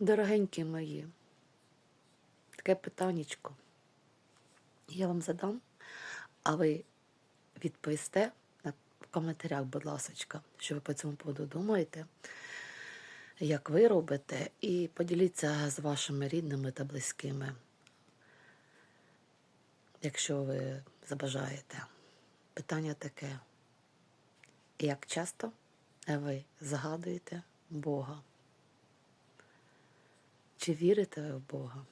Дорогенькі мої, таке питаннячко. Я вам задам, а ви відповісте в коментарях, будь ласка, що ви по цьому поводу думаєте, як ви робите, і поділіться з вашими рідними та близькими, якщо ви забажаєте. Питання таке. Як часто ви згадуєте Бога? Чи вірите ви в Бога?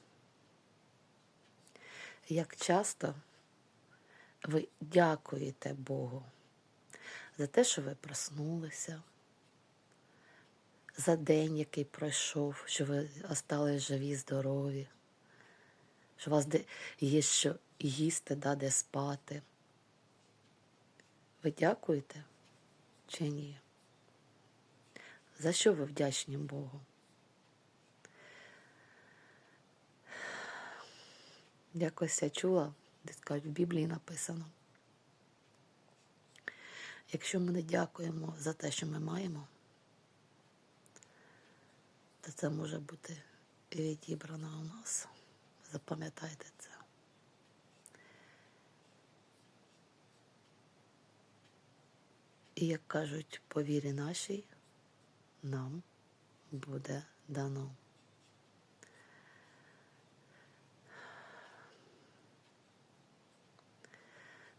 Як часто ви дякуєте Богу за те, що ви проснулися, за день, який пройшов, що ви остались живі, здорові, що у вас є що їсти, да, де спати. Ви дякуєте чи ні? За що ви вдячні Богу? Якось я чула, десь кажуть, в Біблії написано. Якщо ми не дякуємо за те, що ми маємо, то це може бути відібрано у нас. Запам'ятайте це. І як кажуть, по вірі нашій нам буде дано.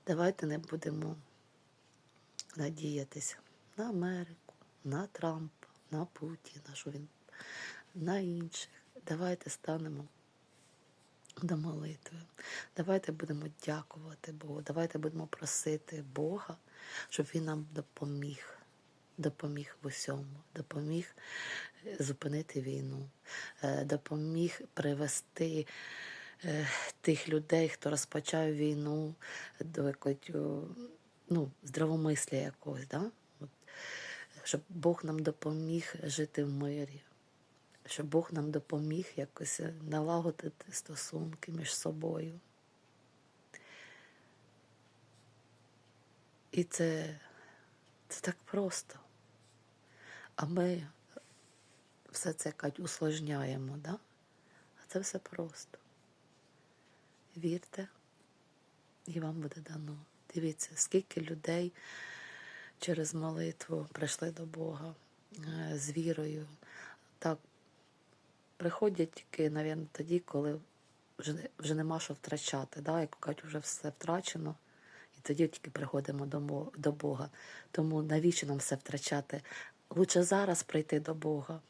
Давайте не будемо надіятися на Америку, на Трампа, на Путіна, що він, на інших. Давайте станемо до молитви. Давайте будемо дякувати Богу. Давайте будемо просити Бога, щоб Він нам допоміг. Допоміг в усьому, допоміг е, зупинити війну, е, допоміг привести тих людей, хто розпочав війну до якогось ну, здравомислля якогось, да? От, щоб Бог нам допоміг жити в мирі, щоб Бог нам допоміг якось е, налагодити стосунки між собою. І це, це так просто. А ми все це кажуть, усложняємо, да? а це все просто. Вірте, і вам буде дано. Дивіться, скільки людей через молитву прийшли до Бога е, з вірою. Так, приходять тільки, навіть, тоді, коли вже, вже нема що втрачати. Да? Як кажуть, вже все втрачено. І тоді тільки приходимо до, до Бога. Тому навіщо нам все втрачати? Лучше зараз прийти до Бога.